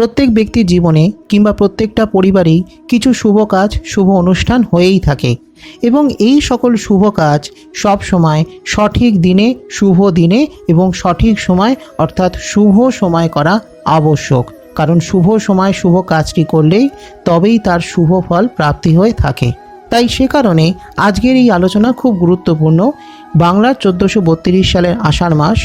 প্রত্যেক ব্যক্তির জীবনে কিংবা প্রত্যেকটা পরিবারেই কিছু শুভ কাজ, শুভ অনুষ্ঠান হয়েই থাকে এবং এই সকল শুভ কাজ সব সময় সঠিক দিনে, শুভ দিনে এবং সঠিক সময় অর্থাৎ শুভ সময় করা আবশ্যক। কারণ শুভ সময় শুভ কাজটি করলেই তবেই তার শুভ ফল প্রাপ্তি হয়ে থাকে। তাই সে কারণে আজকের এই আলোচনা খুব গুরুত্বপূর্ণ। বাংলার চোদ্দোশো বত্রিশ সালের আষাঢ় মাস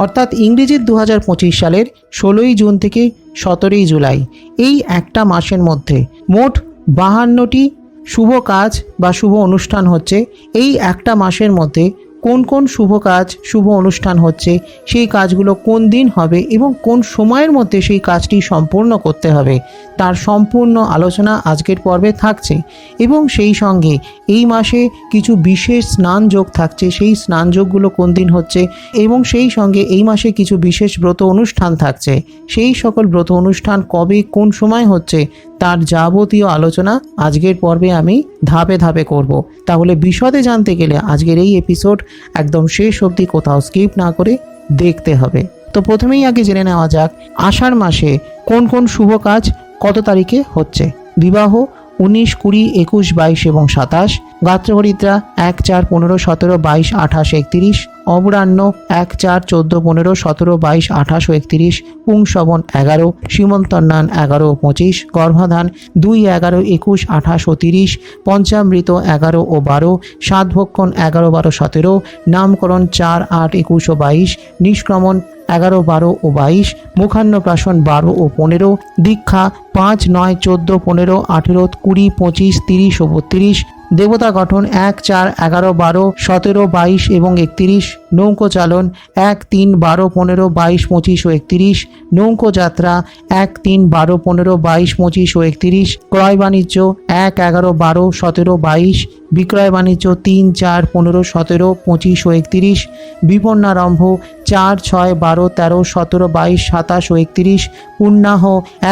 অর্থাৎ ইংরেজির দু পঁচিশ সালের ষোলোই জুন থেকে সতেরোই জুলাই, এই একটা মাসের মধ্যে মোট বাহান্নটি শুভ কাজ বা শুভ অনুষ্ঠান হচ্ছে এই একটা মাসের মধ্যে কোন কোন শুভ কাজ, শুভ অনুষ্ঠান হচ্ছে, সেই কাজগুলো কোন দিন হবে এবং কোন সময়ের মধ্যে সেই কাজটি সম্পূর্ণ করতে হবে, তার সম্পূর্ণ আলোচনা আজকের পর্বে থাকছে। এবং সেই সঙ্গে এই মাসে কিছু বিশেষ স্নান যোগ থাকছে, সেই স্নান যোগগুলো কোন দিন হচ্ছে এবং সেই সঙ্গে এই মাসে কিছু বিশেষ ব্রত অনুষ্ঠান থাকছে। সেই সকল ব্রত অনুষ্ঠান কবে, কোন সময় হচ্ছে তার যাবতীয় আলোচনা আজকের পর্বে আমি ধাপে ধাপে করব। তাহলে বিশদে জানতে গেলে আজকের এই এপিসোড একদম শেষ অবধি কোথাও স্কিপ না করে দেখতে হবে। তো প্রথমেই আগে জেনে নেওয়া যাক, আষাঢ় মাসে কোন কোন শুভ কাজ কত তারিখে হচ্ছে? বিবাহ উনিশ, কুড়ি, একুশ, বাইশ এবং সাতাশ গাত্রহরিদ্রা এক চার পনেরো সতেরো বাইশ আঠাশ একত্রিশ অবরাহ্ন এক চার চোদ্দ পনেরো সতেরো বাইশ আঠাশ একত্রিশ পুংসবন এগারো, সীমন্তন্নান এগারো পঁচিশ, গর্ভাধান দুই এগারো একুশ আঠাশ ও তিরিশ, পঞ্চামৃত এগারো ও বারো সাতভক্ষণ এগারো বারো সতেরো, নামকরণ চার আট একুশ ও বাইশ, নিষ্ক্রমণ এগারো, বারো ও বাইশ মুখান্নপ্রাশন বারো ও পনেরো, দীক্ষা পাঁচ, নয়, চোদ্দ, পনেরো, আঠেরো, কুড়ি, পঁচিশ, তিরিশ ও বত্রিশ, দেবতা গঠন এক, চার, এগারো, বারো, সতেরো, বাইশ এবং একত্রিশ, নৌকো চালন এক, তিন, বারো, পনেরো, বাইশ, পঁচিশ ও একত্রিশ, নৌকো যাত্রা এক, তিন, বারো, পনেরো, বাইশ, পঁচিশ ও একত্রিশ, ক্রয় বাণিজ্য এক, এগারো, বারো, সতেরো, বাইশ বিক্রয় বাণিজ্য তিন চার পনেরো সতেরো পঁচিশ ও একত্রিশ বিপন্নারম্ভ চার ছয় বারো তেরো সতেরো বাইশ সাতাশ ও একত্রিশ পূর্ণাহ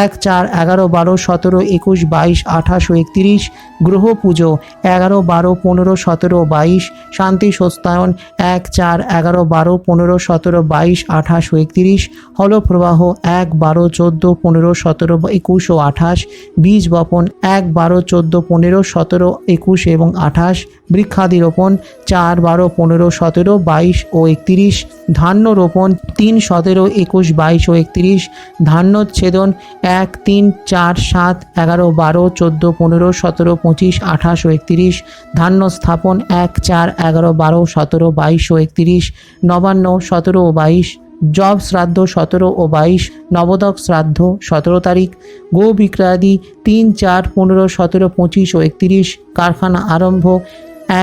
এক চার এগারো বারো সতেরো একুশ বাইশ আঠাশ ও একত্রিশ, গ্রহ পুজো এগারো বারো পনেরো সতেরো বাইশ, শান্তি সস্তায়ন এক চার এগারো বারো পনেরো সতেরো বাইশ আঠাশ ও একত্রিশ, হলপ্রবাহ এক বারো চোদ্দ পনেরো সতেরো একুশ ও আঠাশ, বীজ বপন এক বারো চোদ্দ পনেরো সতেরো একুশ এবং আঠাশ বৃক্ষাদি রোপণ চার, বারো, পনেরো, সতেরো, বাইশ ও একত্রিশ, ধান্য রোপণ তিন, সতেরো, একুশ, বাইশ ও একত্রিশ ধান্যচ্ছেদন এক, তিন, চার, সাত, এগারো, বারো, চোদ্দ, পনেরো, সতেরো, পঁচিশ, আঠাশ ও একত্রিশ, ধান্য স্থাপন এক, চার, এগারো, বারো, সতেরো, বাইশ ও একত্রিশ, নবান্ন, সতেরো ও বাইশ জব শ্রাদ্ধ সতেরো ও বাইশ নবদক শ্রাদ্ধ সতেরো তারিখ, গো বিক্রয়াদি তিন চার পনেরো সতেরো পঁচিশ ও একত্রিশ, কারখানা আরম্ভ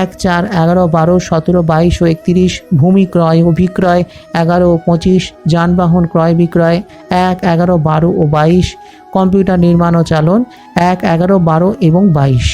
এক চার এগারো বারো সতেরো বাইশ ও একত্রিশ, ভূমি ক্রয় ও বিক্রয় এগারো ও পঁচিশ, যানবাহন ক্রয় বিক্রয় এক এগারো বারো ও বাইশ, কম্পিউটার নির্মাণ ও চালন এক এগারো বারো এবং বাইশ।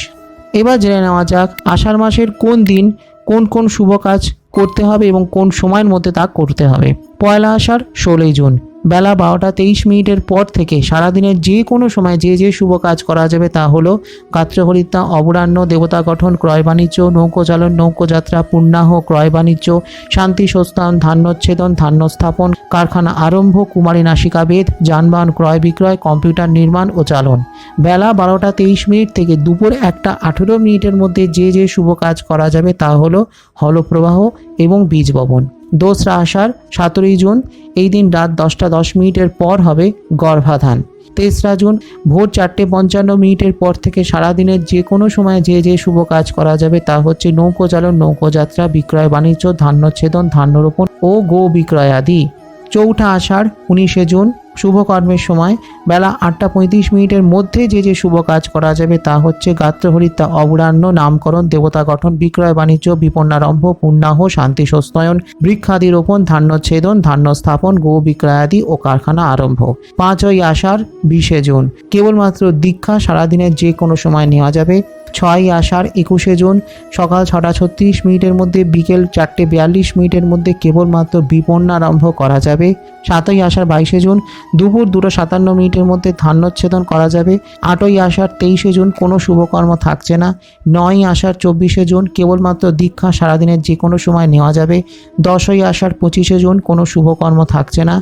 এবার জেনে নেওয়া যাক আষাঢ় মাসের কোন দিন কোন কোন শুভ কাজ করতে হবে এবং কোন সময়ের মধ্যে তা করতে হবে। পয়লা আষাঢ় ষোলোই জুন। বেলা বারোটা তেইশ মিনিটের পর থেকে সারাদিনের যে কোনো সময় যে যে শুভ কাজ করা যাবে তা হলো গাত্রহরিতা, অবরাহ্ন, দেবতা গঠন, ক্রয় বাণিজ্য নৌকোচালন নৌকোযাত্রা পূর্ণাহ ক্রয় বাণিজ্য, শান্তি সস্থান ধান্যচ্ছেদন ধান্য স্থাপন, কারখানা আরম্ভ, কুমারী নাসিকা বেদ, যানবাহন ক্রয় বিক্রয়, কম্পিউটার নির্মাণ ও চালন। বেলা বারোটা তেইশ মিনিট থেকে দুপুর একটা আঠেরো মিনিটের মধ্যে যে যে শুভ কাজ করা যাবে তা হলো হলপ্রবাহ এবং বীজ বপন দোসরা আষাঢ় সতেরোই জুন, এই দিন রাত দশটা দশ মিনিটের পর হবে গর্ভাধান। তেসরা জুন, ভোর চারটে পঞ্চান্ন মিনিটের পর থেকে সারাদিনের যে কোনো সময় যে যে শুভ কাজ করা যাবে তা হচ্ছে নৌকো চালন নৌকোযাত্রা, বিক্রয় বাণিজ্য, ধান্যচ্ছেদন, ধান্যরোপণ ও গো বিক্রয় আদি। চৌঠা আষাঢ়, উনিশে জুন শুভ কর্মের সময় বেলা আটটা পঁয়ত্রিশ মিনিটের মধ্যে যে যে শুভ কাজ করা যাবে তা হচ্ছে গাত্রহরিতা অবরাহ্ন নামকরণ, দেবতা গঠন, বিক্রয় বাণিজ্য, বিপন্নারম্ভ পূর্ণাহ শান্তি সস্তয়ন বৃক্ষাদি রোপণ ধান্যচ্ছেদন ধান্য স্থাপন গো বিক্রয়াদি ও কারখানা আরম্ভ। পাঁচই আষাঢ়, বিশে জুন। কেবলমাত্র দীক্ষা সারাদিনের যে কোনো সময় নেওয়া যাবে। ছয়ই আষাঢ় একুশে জুন সকাল ছটা ছত্রিশ মিনিটের মধ্যে বিকেল চারটে বিয়াল্লিশ মিনিটের মধ্যে কেবলমাত্র বিপন্নারম্ভ করা যাবে। সাতই আষাঢ় বাইশে জুন দুপুর দুটো সাতান্ন মিনিটের মধ্যে ধান্যচ্ছেদন করা যাবে। আটই আষাঢ় তেইশে জুন কোনো শুভকর্ম থাকছে না। নয়ই আষাঢ় চব্বিশে জুন কেবলমাত্র দীক্ষা সারাদিনের যে কোনো সময় নেওয়া যাবে। দশই আষাঢ় পঁচিশে জুন কোনো শুভকর্ম থাকছে না।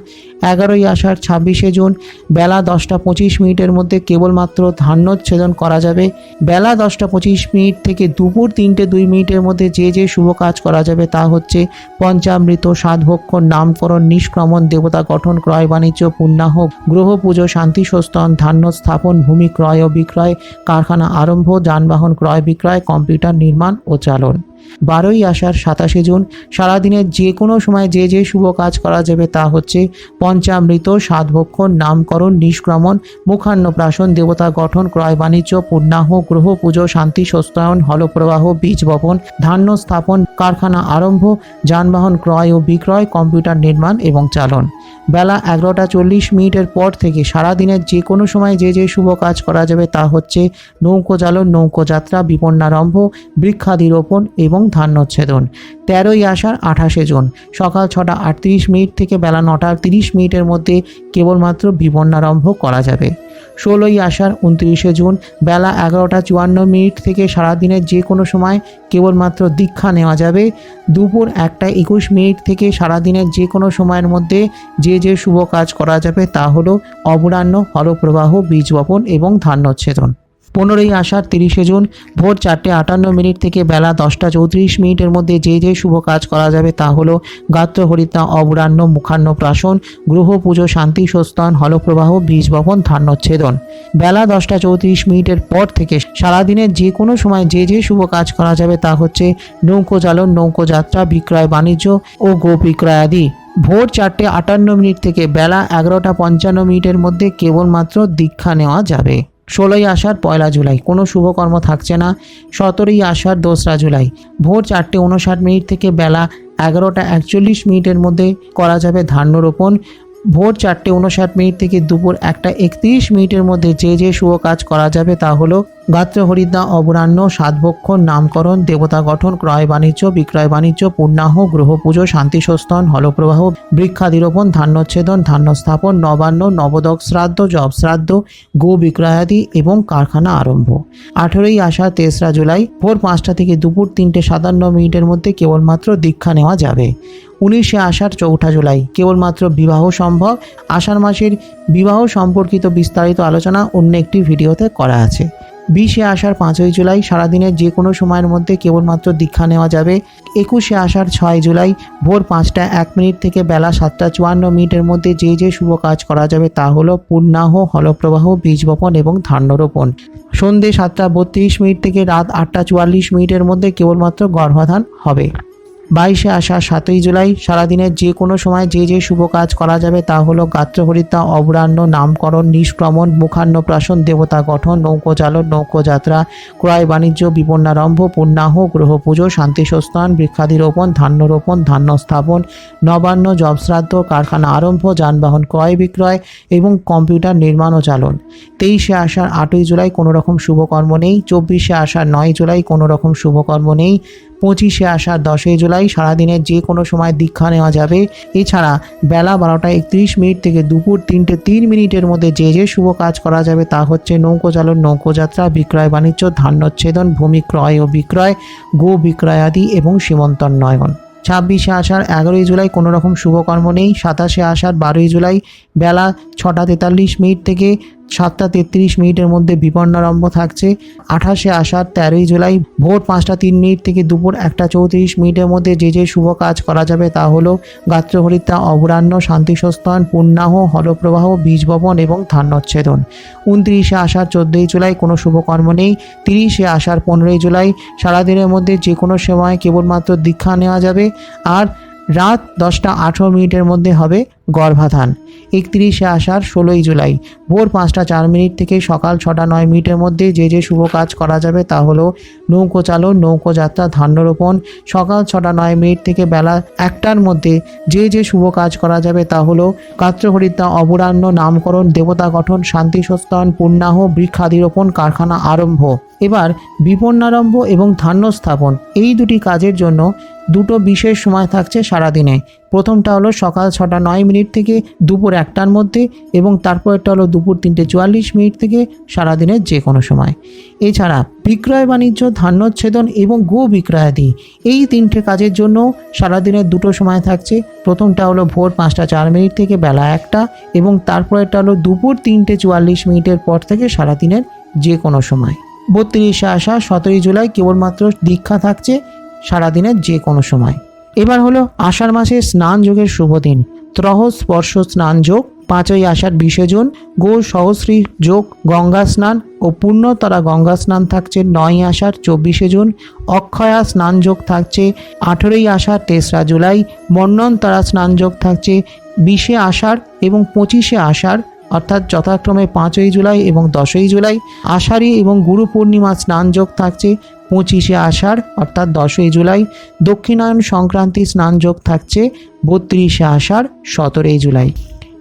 এগারোই আষাঢ় ছাব্বিশে জুন বেলা দশটা পঁচিশ মিনিটের মধ্যে কেবলমাত্র ধান্যচ্ছেদন করা যাবে। বেলা দশটা পঁচিশ মিনিট থেকে দুপুর তিনটে দুই মিনিটের মধ্যে যে যে শুভ কাজ করা যাবে তা হচ্ছে পঞ্চামৃত সাধভক্ষ নামকরণ, নিষ্ক্রমণ, দেবতা গঠন, ক্রয় বাণিজ্য পূর্ণাহ গ্রহ পুজো, শান্তি সস্তন, ধান্য স্থাপন, ভূমি ক্রয় ও বিক্রয়, কারখানা আরম্ভ, যানবাহন ক্রয় বিক্রয়, কম্পিউটার নির্মাণ ও চালন। বারোই আষাঢ় সাতাশে জুন সারাদিনের যে কোনো সময় যে যে শুভ কাজ করা যাবে তা হচ্ছে পঞ্চামৃত সাতভক্ষণ নামকরণ, নিষ্ক্রমণ, মুখান্নপ্রাশন, দেবতা গঠন, ক্রয় বাণিজ্য, পূর্ণাহ, গ্রহ পুজো, শান্তি সস্তায়ন হলপ্রবাহ, বীজ বপন, ধান্য স্থাপন, কারখানা আরম্ভ, যানবাহন ক্রয় ও বিক্রয়, কম্পিউটার নির্মাণ এবং চালন। বেলা এগারোটা চল্লিশ মিনিটের পর থেকে সারাদিনের যে কোনো সময় যে যে শুভ কাজ করা যাবে তা হচ্ছে নৌকো চালন, নৌকো যাত্রা, বিপন্নারম্ভ, বৃক্ষাদিরোপণ এবং ধান্যচ্ছেদন তেরোই আষাঢ়, আঠাশে জুন। সকাল ছটা আটত্রিশ মিনিট থেকে বেলা নটা তিরিশ মিনিটের মধ্যে কেবলমাত্র বিপন্নারম্ভ করা যাবে। ষোলোই আষাঢ়, উনত্রিশে জুন, বেলা এগারোটা চুয়ান্ন মিনিট থেকে সারাদিনের যে কোনো সময় কেবলমাত্র দীক্ষা নেওয়া যাবে। দুপুর একটা একুশ মিনিট থেকে সারাদিনের যে কোনো সময়ের মধ্যে যে যে শুভ কাজ করা যাবে তা হলো অবরাহ্ন ফলপ্রবাহ বীজ বপন এবং ধান্যচ্ছেদন পনেরোই আষাঢ় তিরিশে জুন ভোর চারটে আটান্ন মিনিট থেকে বেলা দশটা চৌত্রিশ মিনিটের মধ্যে যে যে শুভ কাজ করা যাবে তা হলো গাত্র হরিতা অবরাহ্ন, মুখান্ন প্রাশন গ্রহ পুজো, শান্তি সস্তান হলপ্রবাহ, বীজ বপন ধান্যচ্ছেদন বেলা দশটা চৌত্রিশ মিনিটের পর থেকে সারাদিনের যে কোনো সময় যে যে শুভ কাজ করা যাবে তা হচ্ছে নৌকো চালন, নৌকো যাত্রা, বিক্রয় বাণিজ্য ও গো বিক্রয় আদি। ভোর চারটে আটান্ন মিনিট থেকে বেলা এগারোটা পঞ্চান্ন মিনিটের মধ্যে কেবলমাত্র দীক্ষা নেওয়া যাবে। ষোলোই আষাঢ়, পয়লা জুলাই। কোনো শুভকর্ম থাকছে না। সতেরোই আষার দোসরা জুলাই। ভোর চারটে উনষাট মিনিট থেকে বেলা এগারোটা একচল্লিশ মিনিটের মধ্যে করা যাবে ধান্য রোপণ ভোর চারটে উনষাট মিনিট থেকে দুপুর একটা একত্রিশ মিনিটের মধ্যে যে যে শুভ কাজ করা যাবে তা হলো গাত্র হরিদ্রা অবরাহ্ন সাতভক্ষণ নামকরণ, দেবতা গঠন, ক্রয় বাণিজ্য, বিক্রয় বাণিজ্য পূর্ণাহ গ্রহ পুজো শান্তি সস্তন হলপ্রবাহ, বৃক্ষাদিরোপণ, ধান্যচ্ছেদন ধান্য স্থাপন নবান্ন, নবদক শ্রাদ্ধ, জব শ্রাদ্ধ, গো বিক্রয়াদি এবং কারখানা আরম্ভ। আঠেরোই আষাঢ়, তেসরা জুলাই, ভোর পাঁচটা থেকে দুপুর তিনটে সাতান্ন মিনিটের মধ্যে কেবলমাত্র দীক্ষা নেওয়া যাবে। উনিশে আষাঢ় চৌঠা জুলাই। কেবলমাত্র বিবাহ সম্ভব। আষাঢ় মাসের বিবাহ সম্পর্কিত বিস্তারিত আলোচনা অন্য একটি ভিডিওতে করা আছে। বিশে আষাঢ় পাঁচই জুলাই সারাদিনের যে কোনো সময়ের মধ্যে কেবলমাত্র দীক্ষা নেওয়া যাবে। একুশে আষাঢ় ছয় জুলাই ভোর পাঁচটা এক মিনিট থেকে বেলা সাতটা চুয়ান্ন মিনিটের মধ্যে যে যে শুভ কাজ করা যাবে তা হলো পূর্ণাহ, হলপ্রবাহ বীজ বপন এবং ধান্যরোপণ। সন্ধে সাতটা বত্রিশ মিনিট থেকে রাত আটটা চুয়াল্লিশ মিনিটের মধ্যে কেবলমাত্র গর্ভাধান হবে। বাইশে আষাঢ় সাতই জুলাই, সারাদিনের যে কোনো সময় যে যে শুভ কাজ করা যাবে তা হলো গাত্রহরিতা অবরাহ্ন নামকরণ, নিষ্ক্রমণ, মুখান্ন প্রাশন দেবতা গঠন, নৌকো চালন, নৌকো যাত্রা, ক্রয় বাণিজ্য, বিপন্নারম্ভ পূর্ণাহ গ্রহ পুজো শান্তি সস্থান বৃক্ষাদিরোপণ ধান্য রোপণ ধান্য স্থাপন নবান্ন জব শ্রাদ্ধ কারখানা আরম্ভ, যানবাহন ক্রয় বিক্রয় এবং কম্পিউটার নির্মাণ ও চালন। তেইশে আষাঢ় আটই জুলাই কোনো রকম শুভকর্ম নেই, চব্বিশে আষাঢ় নয় জুলাই কোনো রকম শুভকর্ম নেই পঁচিশে আষাঢ় দশই জুলাই সারাদিনের যে কোনো সময় দীক্ষা নেওয়া যাবে। এছাড়া বেলা বারোটা একত্রিশ মিনিট থেকে দুপুর তিনটে তিন মিনিটের মধ্যে যে যে শুভ কাজ করা যাবে তা হচ্ছে নৌকো চালন নৌকোযাত্রা বিক্রয় বাণিজ্য ধান্যচ্ছেদন ভূমি ক্রয় ও বিক্রয়, গো বিক্রয় আদি এবং সীমন্তোন্নয়ন ছাব্বিশে আষাঢ়, এগারোই জুলাই কোনো রকম শুভকর্ম নেই। সাতাশে আষাঢ়, বারোই জুলাই বেলা ছটা তেতাল্লিশ মিনিট থেকে সাতটা তেত্রিশ মিনিটের মধ্যে বিপন্নারম্ভ থাকছে। আঠাশে আষাঢ়, তেরোই জুলাই, ভোর পাঁচটা তিন মিনিট থেকে দুপুর একটা চৌত্রিশ মিনিটের মধ্যে যে যে শুভ কাজ করা যাবে তা হলো গাত্রহরিতা অবরাহ্ন শান্তিসস্থান পূর্ণাহ হলপ্রবাহ বীজ বপন এবং ধান্যচ্ছেদন। উনত্রিশে আষাঢ়, চোদ্দোই জুলাই কোনো শুভকর্ম নেই। তিরিশে আষাঢ়, পনেরোই জুলাই সারাদিনের মধ্যে যে কোনো সময় কেবলমাত্র দীক্ষা নেওয়া যাবে। আর রাত দশটা আঠেরো মিনিটের মধ্যে হবে গর্ভাধান। একত্রিশে আষাঢ়, ষোলোই জুলাই। ভোর পাঁচটা চার মিনিট থেকে সকাল ছটা নয় মিনিটের মধ্যে যে যে শুভ কাজ করা যাবে তা হলো নৌকো চালন, নৌকো যাত্রা, ধান্যরোপণ। সকাল ছটা নয় মিনিট থেকে বেলা একটার মধ্যে যে যে শুভ কাজ করা যাবে তা হলো কাত্রহরিদ্যা অবরাণ্য নামকরণ, দেবতা গঠন, শান্তি সস্তান পূর্ণাহ বৃক্ষাদিরোপণ, কারখানা আরম্ভ। এবার বিপন্নারম্ভ এবং ধান্য স্থাপন এই দুটি কাজের জন্য দুটো বিশেষ সময় থাকছে সারাদিনে। প্রথমটা হলো সকাল ছটা নয় মিনিট থেকে দুপুর একটার মধ্যে এবং তারপরটা হলো দুপুর তিনটে চুয়াল্লিশ মিনিট থেকে সারাদিনের যে কোনো সময়। এছাড়া বিক্রয় বাণিজ্য, ধান্যচ্ছেদন এবং গো বিক্রয়াদি এই তিনটে কাজের জন্য সারাদিনের দুটো সময় থাকছে। প্রথমটা হলো ভোর পাঁচটা চার মিনিট থেকে বেলা একটা এবং তারপরেরটা হলো দুপুর তিনটে চুয়াল্লিশ মিনিটের পর থেকে সারাদিনের যে কোনো সময়। বত্রিশে আসা সতেরোই জুলাই কেবলমাত্র দীক্ষা থাকছে। সারাদিনের যে কোনো সময়। এবার হলো আষাঢ় মাসে স্নান যোগের শুভ দিন। ত্রহ স্পর্শ স্নান যোগ, পাঁচই আষাঢ় বিশে জুন গো সহস্রী যোগ, গঙ্গা স্নান ও পূর্ণতরা গঙ্গা স্নান থাকছে নয় আষাঢ় চব্বিশে জুন। অক্ষয়া স্নান যোগ থাকছে আঠেরোই আষাঢ় তেসরা জুলাই। মন্নন্তরা স্নান যোগ থাকছে বিশে আষাঢ় এবং পঁচিশে আষাঢ়, অর্থাৎ যথাক্রমে পাঁচই জুলাই এবং দশই জুলাই। আষাঢ়ী এবং গুরু পূর্ণিমা স্নান যোগ থাকছে পঁচিশে আষাঢ়, অর্থাৎ দশই জুলাই, দক্ষিণায়ন সংক্রান্তি স্নানযোগ থাকছে বত্রিশে আষাঢ়, সতেরোই জুলাই।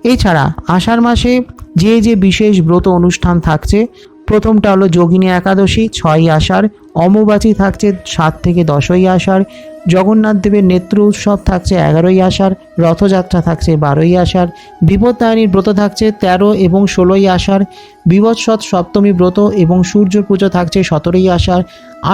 এছাড়া আষাঢ় মাসে যে যে বিশেষ ব্রত অনুষ্ঠান থাকছে, প্রথমটা হলো যোগিনী একাদশী, ছয়ই আষাঢ় অম্বুবাচী থাকছে সাত থেকে দশই আষাঢ়, জগন্নাথ দেবের নেত্র উৎসব থাকছে এগারোই আষাঢ়, রথযাত্রা থাকছে বারোই আষাঢ় বিপত্তায়নীর ব্রত থাকছে তেরো এবং ষোলোই আষাঢ়, বিবৎসৎ সপ্তমী ব্রত এবং সূর্য পুজো থাকছে সতেরোই আষাঢ়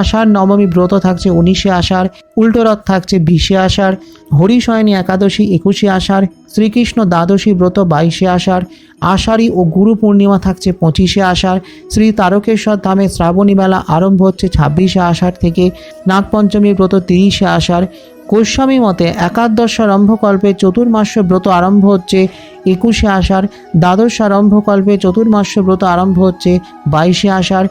আষাঢ় নবমী ব্রত থাকছে উনিশে আষাঢ়, উল্টো রথ থাকছে বিশে আষাঢ়, হরিশয়নী একাদশী একুশে আষাঢ়, শ্রীকৃষ্ণ দ্বাদশী ব্রত বাইশে আষাঢ়, আষাঢ়ী ও গুরু পূর্ণিমা থাকছে পঁচিশে আষাঢ়, শ্রী তারকেশ্বর ধামে শ্রাবণী মেলা আরম্ভ হচ্ছে ছাব্বিশে আষাঢ় থেকে নাগপঞ্চমী ব্রত তিরিশে আষাঢ়। গোস্বামী মতে একাদশ আরম্ভকল্পে চতুর্মাস্য ব্রত আরম্ভ হচ্ছে একুশে আষাঢ়। দ্বাদশারম্ভকল্পে চতুর্মাস্য ব্রত আরম্ভ হচ্ছে বাইশে আষাঢ়।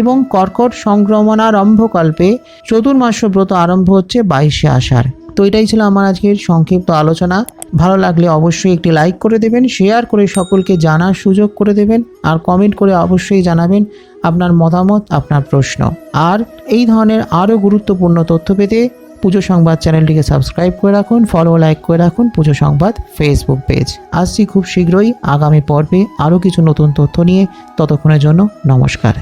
এবং কর্কট সংক্রমণারম্ভকল্পে চতুর্মাস্য ব্রত আরম্ভ হচ্ছে বাইশে আষাঢ়। তো এটাই ছিল আমার আজকের সংক্ষিপ্ত আলোচনা। ভালো লাগলে অবশ্যই একটি লাইক করে দেবেন, শেয়ার করে সকলকে জানার সুযোগ করে দেবেন, আর কমেন্ট করে অবশ্যই জানাবেন আপনার মতামত, আপনার প্রশ্ন। আর এই ধরনের আরও গুরুত্বপূর্ণ তথ্য পেতে পুজো সংবাদ চ্যানেলটিকে সাবস্ক্রাইব করে রাখুন ফলো লাইক করে রাখুন পুজো সংবাদ ফেসবুক পেজ আসছি খুব শীঘ্রই আগামী পর্বে আরও কিছু নতুন তথ্য নিয়ে। ততক্ষণের জন্য নমস্কার।